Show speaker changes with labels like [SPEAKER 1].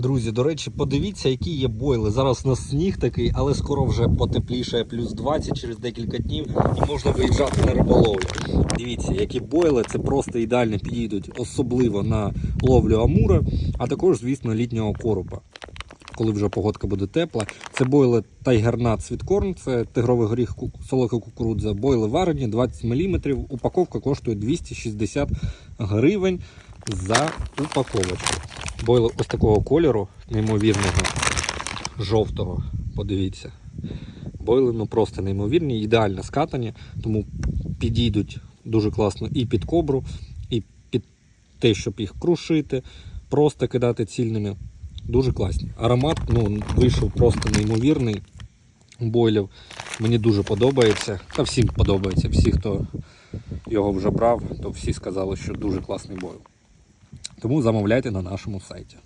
[SPEAKER 1] Друзі, до речі, подивіться, які є бойли. Зараз у нас сніг такий, але скоро вже потепліше, плюс 20 через декілька днів і можна виїжджати на риболовлю. Дивіться, які бойли, це просто ідеально підійдуть, особливо на ловлю амура, а також, звісно, літнього коропа. Коли вже погодка буде тепла. Це бойли Nut Sweetcorn, це тигровий горіх солока кукурудза, бойли варені 20 мм. Упаковка коштує 260 гривень за упаковочку. Бойли ось такого кольору, неймовірного, жовтого. Подивіться. Бойли ну просто неймовірні, ідеально скатані, тому підійдуть дуже класно і під кобру, і під те, щоб їх крушити, просто кидати цільними. Дуже класні. Аромат ну, вийшов просто неймовірний бойлів. Мені дуже подобається. Та всім подобається. Всі, хто його вже брав, то всі сказали, що дуже класний бойл. Тому замовляйте на нашому сайті.